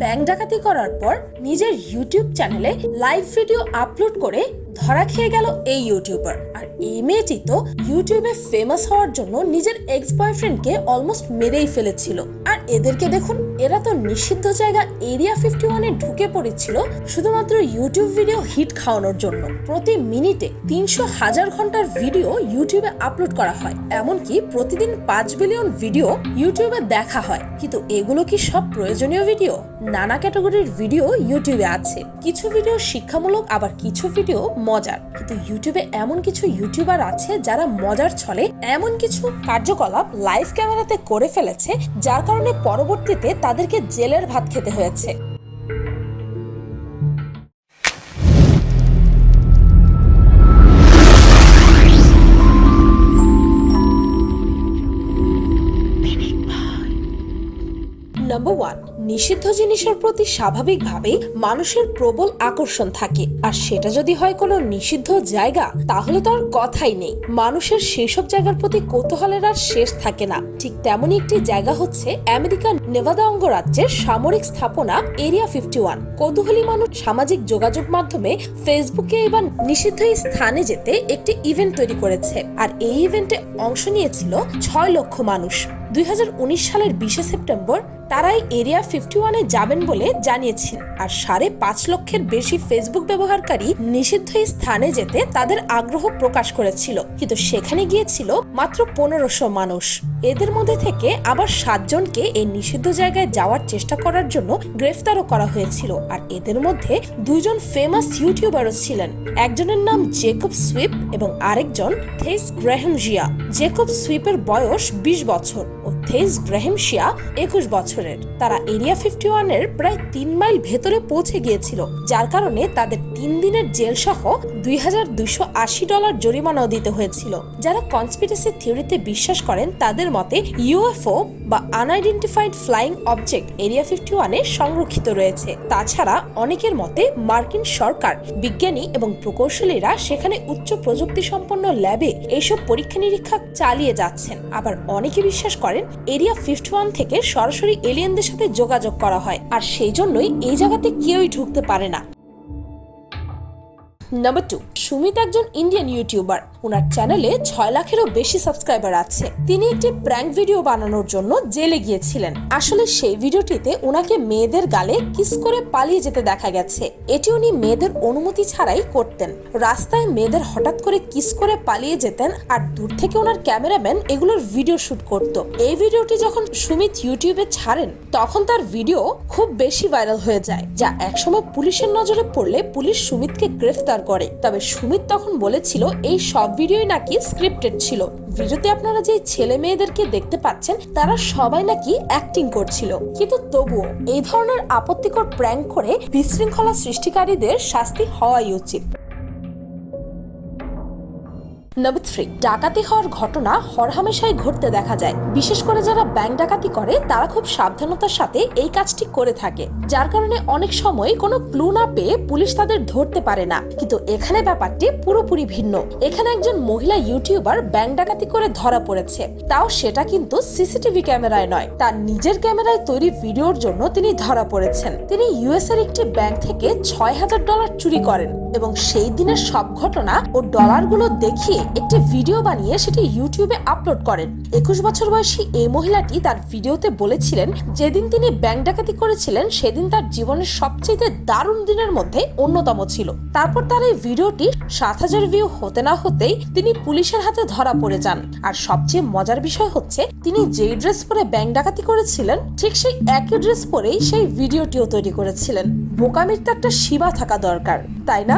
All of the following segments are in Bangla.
ব্যাংক ডাকাতি করার পর নিজের ইউটিউব চ্যানেলে লাইভ ভিডিও আপলোড করে ধরা খেয়ে গেল এই ইউটিউবার আর এই মেয়েটি তো ইউটিউবে ফেমাস হওয়ার জন্য নিজের এক্স বয়ফ্রেন্ডকে অলমোস্ট মেরেই ফেলেছিল। আর এদেরকে দেখুন, এরা তো নিষিদ্ধ জায়গা এরিয়া ফিফটি ওয়ানে ঢুকে পড়েছিল শুধুমাত্র ইউটিউব ভিডিও হিট খাওয়ানোর জন্য। প্রতি মিনিটে তিনশো হাজার ঘণ্টার ভিডিও ইউটিউবে আপলোড করা হয়। এমনকি প্রতিদিন পাঁচ বিলিয়ন ভিডিও ইউটিউবে দেখা হয়। কিন্তু এগুলো কি সব প্রয়োজনীয় ভিডিও নানা ক্যাটাগরির ভিডিও ইউটিউবে আছে। কিছু ভিডিও শিক্ষামূলক, আবার কিছু ভিডিও মজার। কিন্তু ইউটিউবে এমন কিছু ইউটিউবার আছে যারা মজার ছলে এমন কিছু কার্যকলাপ লাইভ ক্যামেরাতে করে ফেলেছে, যার কারণে পরবর্তীতে তাদেরকে জেলের ভাত খেতে হয়েছে। নাম্বার ওয়ান নিষিদ্ধ জিনিসের প্রতি স্বাভাবিকভাবেই মানুষের প্রবল আকর্ষণ থাকে। আর সেটা যদি হয় কোনো নিষিদ্ধ জায়গা, তাহলে তো আর কথাই নেই। মানুষের সেসব জায়গার প্রতি কৌতূহলের আর শেষ থাকে না। ঠিক তেমনই একটি জায়গা হচ্ছে আমেরিকার নেভাদা অঙ্গরাজ্যের সামরিক স্থাপনা এরিয়া ফিফটি ওয়ান কৌতূহলী মানুষ সামাজিক যোগাযোগ মাধ্যমে ফেসবুকে এবার নিষিদ্ধ স্থানে যেতে একটি ইভেন্ট তৈরি করেছে। আর এই ইভেন্টে অংশ নিয়েছিল ছয় লক্ষ মানুষ। দুই হাজার উনিশ সালের বিশে সেপ্টেম্বর তারাই এরিয়া ফিফটি ওয়ানে যাবেন বলে জানিয়েছেন। আর সাড়ে পাঁচ লক্ষের বেশি ফেসবুক ব্যবহারকারী নিষিদ্ধ এই স্থানে যেতে তাদের আগ্রহ প্রকাশ করেছিল। কিন্তু সেখানে গিয়েছিল মাত্র পনেরোশো মানুষ। এদের মধ্যে থেকে আবার সাতজনকে এই নিষিদ্ধ জায়গায় যাওয়ার চেষ্টা করার জন্য গ্রেফতারও করা হয়েছিল। আর এদের মধ্যে দুজন ফেমাস ইউটিউবারও ছিলেন। একজনের নাম জেকব সুইপ এবং আরেকজন থেস গ্রাহামজিয়া জেকব সুইপের বয়স বিশ বছর। ও থেস গ্রাহিম শিয়া একুশ বছরের। তারা এরিয়া ফিফটি ওয়ানের প্রায় তিন মাইল ভেতরে পৌঁছে গিয়েছিল, যার কারণে তাদের তিন দিনের জেল সহ দুই হাজার আশি ডলার জরিমানাও দিতে হয়েছিল। যারা কনস্পিরেসি থিওরিতে বিশ্বাস করেন, তাদের মতে ইউএফও বা unidentified flying object area fifty ওয়ানে সংরক্ষিত রয়েছে। তাছাড়া অনেকের মতে মার্কিন সরকার, বিজ্ঞানী এবং প্রকৌশলীরা সেখানে উচ্চ প্রযুক্তি সম্পন্ন ল্যাবে এইসব পরীক্ষা নিরীক্ষা চালিয়ে যাচ্ছেন। আবার অনেকে বিশ্বাস করেন এরিয়া ফিফটি ওয়ান থেকে সরাসরি এলিয়েনদের সাথে যোগাযোগ করা হয়। আর সেই জন্যই এই জায়গাতে কেউই ঢুকতে পারে না। নাম্বার টু সুমিত একজন ইন্ডিয়ান ইউটিউবার ওনার চ্যানেলে ছয় লাখেরও বেশি সাবস্ক্রাইবার আছে। তিনি একটি প্র্যাঙ্ক ভিডিও বানানোর জন্য জেলে গিয়েছিলেন। আসলে সেই ভিডিওটিতে ওনাকে মেয়েদের গালে কিস করে পালিয়ে যেতে দেখা গেছে। এটি উনি মেয়েদের অনুমতি ছাড়াই করতেন। রাস্তায় মেয়েদের হঠাৎ করে কিস করে পালিয়ে যেতেন আর দূর থেকে ওনার ক্যামেরাম্যান এগুলোর ভিডিও শুট করত। এই ভিডিওটি যখন সুমিত ইউটিউবে ছাড়েন, তখন তার ভিডিও খুব বেশি ভাইরাল হয়ে যায়, যা একসময় পুলিশের নজরে পড়লে পুলিশ সুমিতকে গ্রেফতার করে। তবে সুমিত তখন বলেছিল, এই সব ভিডিওই নাকি স্ক্রিপ্টেড ছিল। ভিডিওতে আপনারা যে ছেলে মেয়েদেরকে দেখতে পাচ্ছেন, তারা সবাই নাকি অ্যাক্টিং করছিল। কিন্তু তবুও এই ধরনের আপত্তিকর প্র্যাঙ্ক করে বিশৃঙ্খলা সৃষ্টিকারীদের শাস্তি হওয়াই উচিত। নাম্বার থ্রি ডাকাতি হওয়ার ঘটনা হরহামেশাই ঘটতে দেখা যায়। বিশেষ করে যারা ব্যাংক ডাকাতি করে, তারা খুব সাবধানতার সাথে এই কাজটি করে থাকে। যার কারণে অনেক সময় কোনো ক্লু না পেয়ে পুলিশ তাদের ধরতে পারে না। কিন্তু এখানে ব্যাপারটি পুরোপুরি ভিন্ন। এখানে একজন মহিলা ইউটিউবার ব্যাংক ডাকাতি করে ধরা পড়েছে। তাও সেটা কিন্তু সিসিটিভি ক্যামেরায় নয়। তার নিজের ক্যামেরায় তৈরি ভিডিওর জন্য তিনি ধরা পড়েছেন। তিনি ইউএস এর একটি ব্যাংক থেকে ছয় হাজার ডলার চুরি করেন এবং সেই দিনের সব ঘটনা ও ডলারগুলো দেখিয়ে একটি ভিডিও বানিয়ে সেটি ইউটিউবে আপলোড করেন। একুশ বছর বয়সী এই মহিলাটি তার ভিডিওতে বলেছিলেন, যেদিন তিনি ব্যাংক ডাকাতি করেছিলেন, সেদিন তার জীবনের সবচেয়ে দারুণ দিনের মধ্যে অন্যতম ছিল। তারপর তার এই ভিডিওটি সাত হাজার ভিউ হতে না হতেই তিনি পুলিশের হাতে ধরা পড়ে যান। আর সবচেয়ে মজার বিষয় হচ্ছে, তিনি যেই ড্রেস পরে ব্যাংক ডাকাতি করেছিলেন, ঠিক সেই একই ড্রেস পরেই সেই ভিডিওটিও তৈরি করেছিলেন। বোকামির তো একটা সীমা থাকা দরকার, তাই না?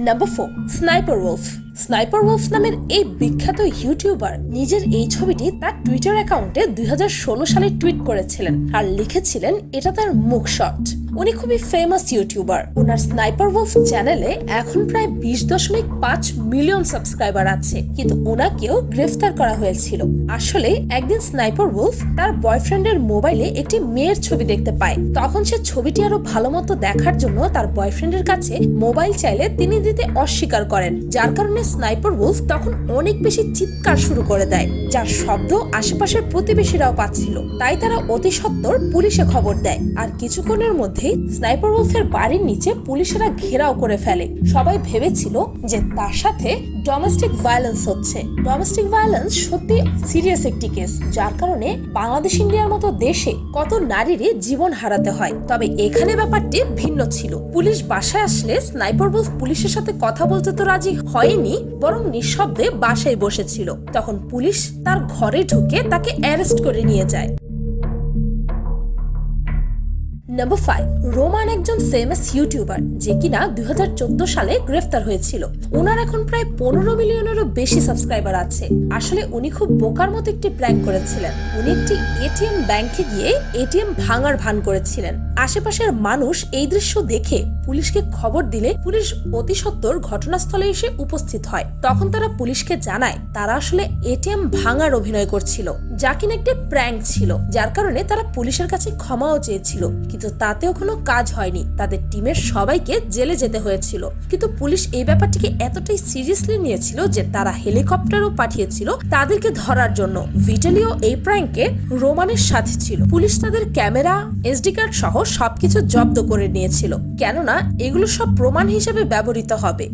Number four sniper wolf sniper wolf নামের এই বিখ্যাত ইউটিউবার নিজের এই ছবিটি তার টুইটার অ্যাকাউন্টে দুই হাজার ষোলো সালে টুইট করেছিলেন আর লিখেছিলেন, এটা তার মুখ শট উনি খুবই ফেমাস ইউটিউবার ওনার স্নাইপার ওলফ চ্যানেলে এখন প্রায় বিশ দশমিক পাঁচ মিলিয়ন সাবস্ক্রাইবার আছে। কিন্তু ওনাকেও গ্রেফতার করা হয়েছিল। আসলে একদিন স্নাইপার উলফ তার বয়ফ্রেন্ডের মোবাইলে একটি মেয়ের ছবি দেখতে পায়। তখন সে ছবিটি আরও ভালো মতো দেখার জন্য তার বয়ফ্রেন্ডের কাছে মোবাইল চাইলে তিনি দিতে অস্বীকার করেন। যার কারণে স্নাইপার উলফ তখন অনেক বেশি চিৎকার শুরু করে দেয়, যার শব্দ আশেপাশের প্রতিবেশীরাও পাচ্ছিল। তাই তারা অতি সত্বর পুলিশে খবর দেয়। আর কিছুক্ষণের মধ্যেই স্নাইপার উলফের বাড়ির নিচে পুলিশেরা ঘেরাও করে ফেলে। সবাই ভেবেছিল যে তার সাথে ডোমেস্টিক ভায়োলেন্স হচ্ছে। ডোমেস্টিক ভায়োলেন্স সত্যি সিরিয়াস একটি কেস যার কারণে বাংলাদেশ, ইন্ডিয়ার মতো দেশে কত নারীরই জীবন হারাতে হয়। তবে এখানে ব্যাপারটি ভিন্ন ছিল। পুলিশ বাসায় আসলে স্নাইপার বলফ পুলিশের সাথে কথা বলতে তো রাজি হয়নি, বরং নিঃশব্দে বাসায় বসেছিল। তখন পুলিশ তার ঘরে ঢুকে তাকে অ্যারেস্ট করে নিয়ে যায়। নাম্বার ফাইভ রোমান একজন ফেমাস ইউটিউবার যে কিনা দুই সালে গ্রেফতার হয়েছিল। ওনার এখন প্রায় পনেরো মিলিয়নেরও বেশি সাবস্ক্রাইবার আছে। আসলে উনি খুব বোকার মতো একটি প্র্যাঙ্ক করেছিলেন। উনি একটি এটিএম ব্যাংকে গিয়ে এটিএম ভাঙার ভান করেছিলেন। আশেপাশের মানুষ এই দৃশ্য দেখে পুলিশকে খবর দিলে পুলিশ অতি সত্বর ঘটনাস্থলে এসে উপস্থিত হয়। তখন তারা পুলিশকে জানায়, তারা আসলে এটিএম ভাঙার অভিনয় করছিল। যা কিনা একটি প্র্যাঙ্ক ছিল, যার কারণে তারা পুলিশের কাছে ক্ষমাও চেয়েছিল। কিন্তু তাতেও কোনো কাজ হয়নি। তাদের টিমের সবাইকে জেলে যেতে হয়েছিল। কিন্তু পুলিশ এই ব্যাপারটিকে এতটাই সিরিয়াসলি নিয়েছিল যে তারা হেলিকপ্টারও পাঠিয়েছিল তাদেরকে ধরার জন্য। ভিটালিও এই প্র্যাঙ্কে রোমানের সাথে ছিল। পুলিশ তাদের ক্যামেরা, এসডি কার্ড সহ সবকিছু জব্দ করে নিয়েছিল। কেননা এগুলো সব প্রমাণ হিসেবে ব্যবহৃত হবে।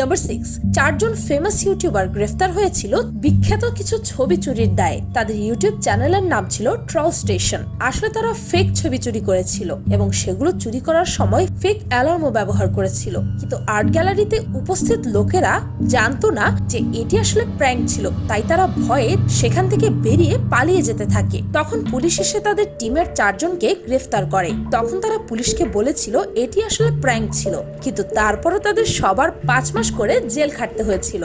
নাম্বার সিক্স চারজন ফেমাস ইউটিউবার গ্রেফতার হয়েছিল বিখ্যাত কিছু ছবি চুরির দায়ে। তাদের ইউটিউব চ্যানেলের নাম ছিল ট্রল স্টেশন আসলে তারা ফেক ছবি চুরি করেছিল এবং সেগুলো চুরি করার সময় ফেক অ্যালার্মও ব্যবহার করেছিল। কিন্তু আর্ট গ্যালারিতে উপস্থিত লোকেরা জানতো না যে এটি আসলে প্র্যাঙ্ক ছিল, তাই তারা ভয়ে সেখান থেকে বেরিয়ে পালিয়ে যেতে থাকে। তখন পুলিশ এসে তাদের টিমের চারজনকে গ্রেফতার করে। তখন তারা পুলিশকে বলেছিল, এটি আসলে প্র্যাঙ্ক ছিল। কিন্তু তারপরও তাদের সবার পাঁচ মাস করে জেল খাটতে হয়েছিল।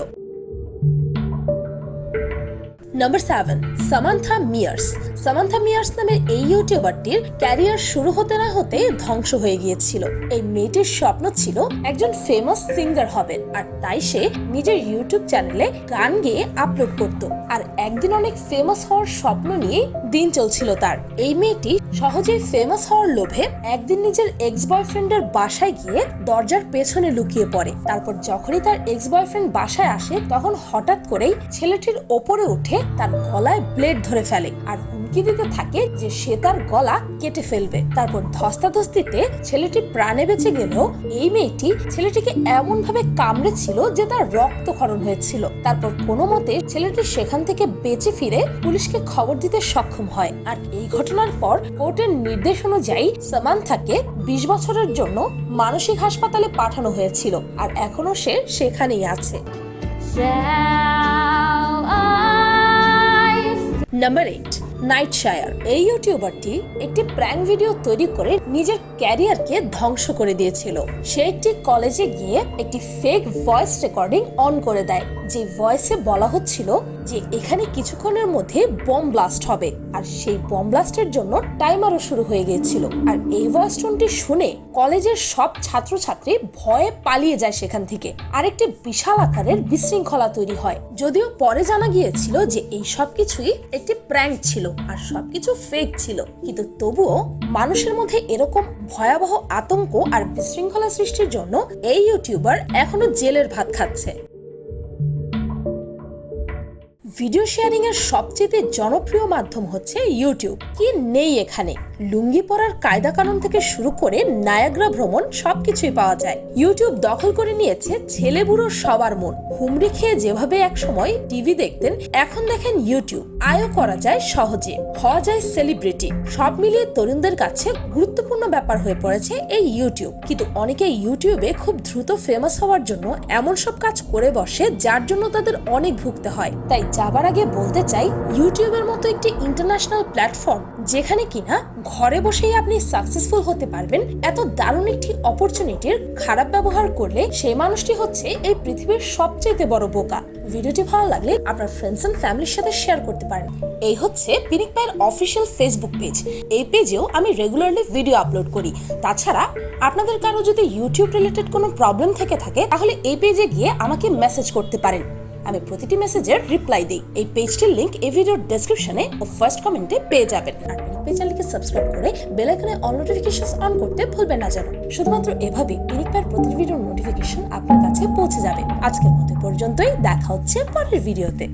Number seven Samantha Myers Samantha Myers নামের এই ইউটিউবারটির ক্যারিয়ার শুরু হতে না হতে ধ্বংস হয়ে গিয়েছিল। এই মেয়েটির স্বপ্ন ছিল একজন ফেমাস সিঙ্গার হবেন, আর তাই সে নিজের ইউটিউব চ্যানেলে গান গেয়ে আপলোড করত। আর একদিন অনেক ফেমাস হওয়ার স্বপ্ন নিয়ে দিন চলছিল তার। এই মেয়েটি সহজেই ফেমাস হওয়ার লোভে একদিন নিজের এক্স বয়ফ্রেন্ডের বাসায় গিয়ে দরজার পেছনে লুকিয়ে পড়ে। তারপর যখনই তার এক্স বয়ফ্রেন্ড বাসায় আসে, তখন হঠাৎ করেই ছেলেটির ওপরে উঠে তার গলায় ব্লেড ধরে ফেলে। আর হুমকি দিতে থাকে যে সে তার গলা কেটে ফেলবে। তারপর ধস্তাধস্তিতে ছেলেটি প্রাণে বেঁচে গেলেও এই মেয়েটি ছেলেটিকে এমন ভাবে কামড়েছিল যে তার রক্তক্ষরণ হয়েছিল। তারপর কোনো মতে ছেলেটি সেখান থেকে বেঁচে ফিরে পুলিশকে খবর দিতে সক্ষম হয়। আর এই ঘটনার পর কোর্টের নির্দেশ অনুযায়ী সামান্থাকে বিশ বছরের জন্য মানসিক হাসপাতালে পাঠানো হয়েছিল। আর এখনও সে সেখানেই আছে। নাম্বার এইট নাইট শায়ার এই ইউটিউবারটি একটি প্র্যাঙ্ক ভিডিও তৈরি করে নিজের ক্যারিয়ারকে ধ্বংস করে দিয়েছিল। সে একটি কলেজে গিয়ে একটি ফেক ভয়েস রেকর্ডিং অন করে দেয়, যে ভয়েসে বলা হচ্ছিল যে এখানে কিছুক্ষণের মধ্যে বম ব্লাস্ট হবে। আর সেই বম ব্লাস্টের জন্য টাইমারও শুরু হয়ে গিয়েছিল। আর এই ভয়েস টোনটি শুনে কলেজের সব ছাত্রছাত্রী ভয়ে পালিয়ে যায় সেখান থেকে। আরেকটি বিশাল আকারের বিশৃঙ্খলা তৈরি হয়। যদিও পরে জানা গিয়েছিল যে এই সব কিছুই একটি প্র্যাঙ্ক ছিল। আর সবকিছু ফেক ছিল। কিন্তু তবুও মানুষের মধ্যে এরকম ভয়াবহ আতঙ্ক আর বিশৃঙ্খলা সৃষ্টির জন্য এই ইউটিউবার এখনও জেলের ভাত খাচ্ছে। ভিডিও শেয়ারিং এর সবচেয়ে জনপ্রিয় মাধ্যম হচ্ছে ইউটিউব। কি নেই এখানে? লুঙ্গি পরার কায়দা কানুন থেকে শুরু করে নায়াগ্রা ভ্রমণ সবকিছুই পাওয়া যায়। ইউটিউব দখল করে নিয়েছে ছেলে বুড়ো সবার মন। হুমড়ি খেয়ে যেভাবে এক সময় টিভি দেখতেন, এখন দেখেন ইউটিউব। আয়ও করা যায় সহজে, হওয়া যায় সেলিব্রিটি। সব মিলিয়ে তরুণদের কাছে গুরুত্বপূর্ণ ব্যাপার হয়ে পড়েছে এই ইউটিউব। কিন্তু অনেকে ইউটিউবে খুব দ্রুত ফেমাস হওয়ার জন্য এমন সব কাজ করে বসে, যার জন্য তাদের অনেক ভুগতে হয়। তাই যাবার আগে বলতে চাই, ইউটিউবের মতো একটি ইন্টারন্যাশনাল প্ল্যাটফর্ম যেখানে কিনা ঘরে বসেই আপনি সাকসেসফুল হতে পারবেন, এত দারুণ একটি অপরচুনিটির খারাপ ব্যবহার করলে সেই মানুষটি হচ্ছে এই পৃথিবীর সবচেয়ে বড় বোকা। ভিডিওটি ভালো লাগলে আপনার ফ্রেন্ডস এন্ড ফ্যামিলির সাথে শেয়ার করতে পারেন। এই হচ্ছে পিনিক পায়ের অফিসিয়াল ফেসবুক পেজ এই পেজেও আমি রেগুলারলি ভিডিও আপলোড করি। তাছাড়া আপনাদের কারও যদি ইউটিউব রিলেটেড কোনো প্রবলেম থেকে থাকে, তাহলে এই পেজে গিয়ে আমাকে মেসেজ করতে পারেন। আমি প্রতিটি মেসেজের রিপ্লাই দিই। এই পেজটির লিংক এই ভিডিওর ডেসক্রিপশনে ও ফার্স্ট কমেন্টে পেয়ে যাবেন। আর পিনিক চ্যানেলকে সাবস্ক্রাইব করে বেল আইকনে অল নোটিফিকেশন অন করতে ভুলবেন না যেন। শুধুমাত্র এভাবেই পিনিক পায়ের প্রতিটি ভিডিওর নোটিফিকেশন আপনার কাছে পৌঁছে যাবে। আজকের মতো পর্যন্তই। দেখা হচ্ছে পরের ভিডিওতে